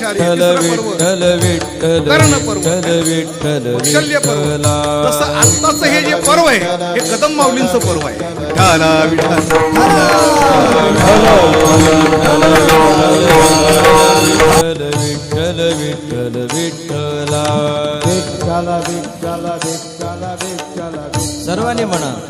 आषाढी विठ्ठल विठ्ठल विठ्ठल. विठ्ठल विठ्ठल कौशल्य पर्व. विठ्ठला तसं आत्ताचं हे जे पर्व आहे हे कदम माऊलींचं पर्व आहे. विठ्ठला विठ्ठल विठ्ठल विठ्ठल विठ्ठला विठ्ठल विठ्ठल विठ्ठल विठ्ठल सर्वांनी म्हणा.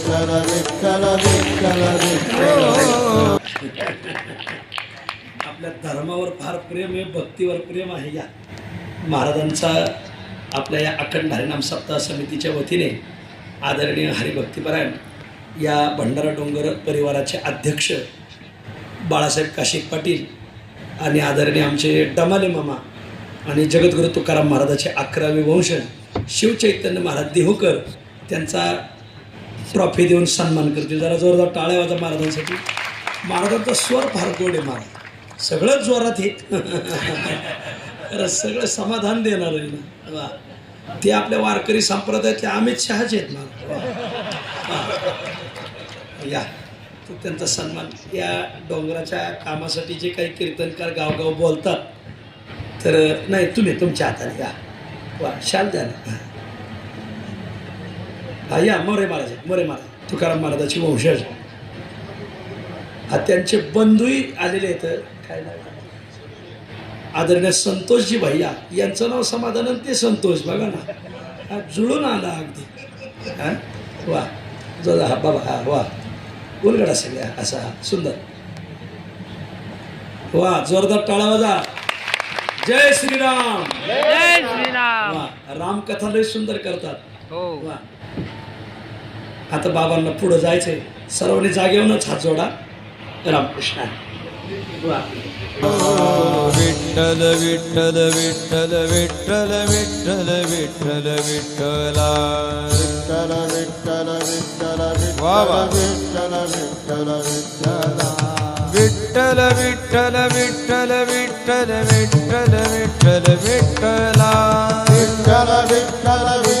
विठ्ठल विठ्ठल विठ्ठल आपल्या धर्मावर फार प्रेम आहे भक्तीवर प्रेम आहे या. महाराजांचा आपल्या या अखंड हरिनाम सप्ताह समितीच्या वतीने आदरणीय हरिभक्तीपरायण या भंडारा डोंगर परिवाराचे अध्यक्ष बाळासाहेब काशिक पाटील आणि आदरणीय आमचे डमाले मामा आणि जगद्गुरु तुकाराम महाराजाचे अकरावे वंशज शिवचैतन्य महाराज देहूकर त्यांचा ट्रॉफी देऊन सन्मान करतील. जरा जोरदार टाळ्या वाजा महाराजांसाठी. महाराजांचा स्वर फार गोड आहे महाराज. सगळंच जोरात हे तर सगळं समाधान देणार आहे ना. वा. ते आपल्या वारकरी संप्रदायातले अमित शहाचे आहेत ना या. तर त्यांचा सन्मान या डोंगराच्या कामासाठी जे काही कीर्तनकार गावगाव बोलतात तर नाही तुम्ही तुमच्या हाताने या. वा शांत द्या ना. हा या मोरे महाराज मोरे महाराज तुकाराम महाराजाची वंशज हा त्यांचे बंधूही आलेले आहेत. काय नाव? आदरणीय संतोषजी भैया यांचं नाव समाधान आणि ते संतोष बघा ना. हा जुळून आला अगदी. हा? वा जो हा बाबा हा वा. उलगडा सगळ्या असा हा, सुंदर. वा जोरदार टाळा वाजा. जय श्रीराम. जय श्रीराम. वा रामकथा लय सुंदर करतात. हो. वा. आता बाबांना पुढं जायचंय सर्वांनी जागेवरच हात जोडा रामकृष्ण विठ्ठल विठ्ठल विठ्ठल विठ्ठल विठ्ठल विठ्ठल विठ्ठला विठ्ठल विठ्ठल विठ्ठल विठ्ठल विठ्ठल विठ्ठला विठ्ठल विठ्ठल विठ्ठल विठ्ठल विठ्ठल विठ्ठल विठ्ठला विठ्ठल विठ्ठल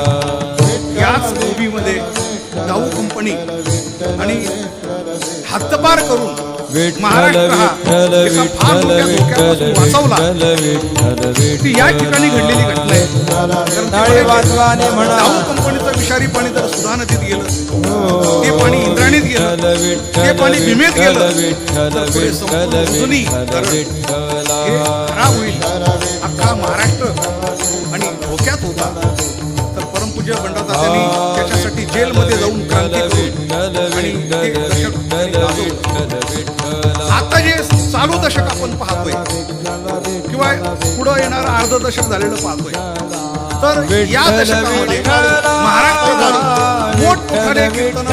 विठ्ठल धोक्यापासून वाचवला. विठ्ठल विठ्ठल ती या ठिकाणी घडलेली घटना आहे. दाऊ कंपनीचं विषारी पाणी जर सुधा नदीत गेलं. ते पाणी इंद्राणीत गेलं. ते पाणी भीमेत गेलं. तर तर हे खराब होईल अख्खा महाराष्ट्र आणि धोक्यात होता तर परमपूज्य बंडातात्यांनी जेलमध्ये जाऊन क्रांती. आता जे चालू दशक आपण पाहतोय किंवा पुढं येणारं अर्ध दशक झालेलं पाहतोय तर या दशकामध्ये महाराष्ट्रभर मोठमोठाने कीर्तन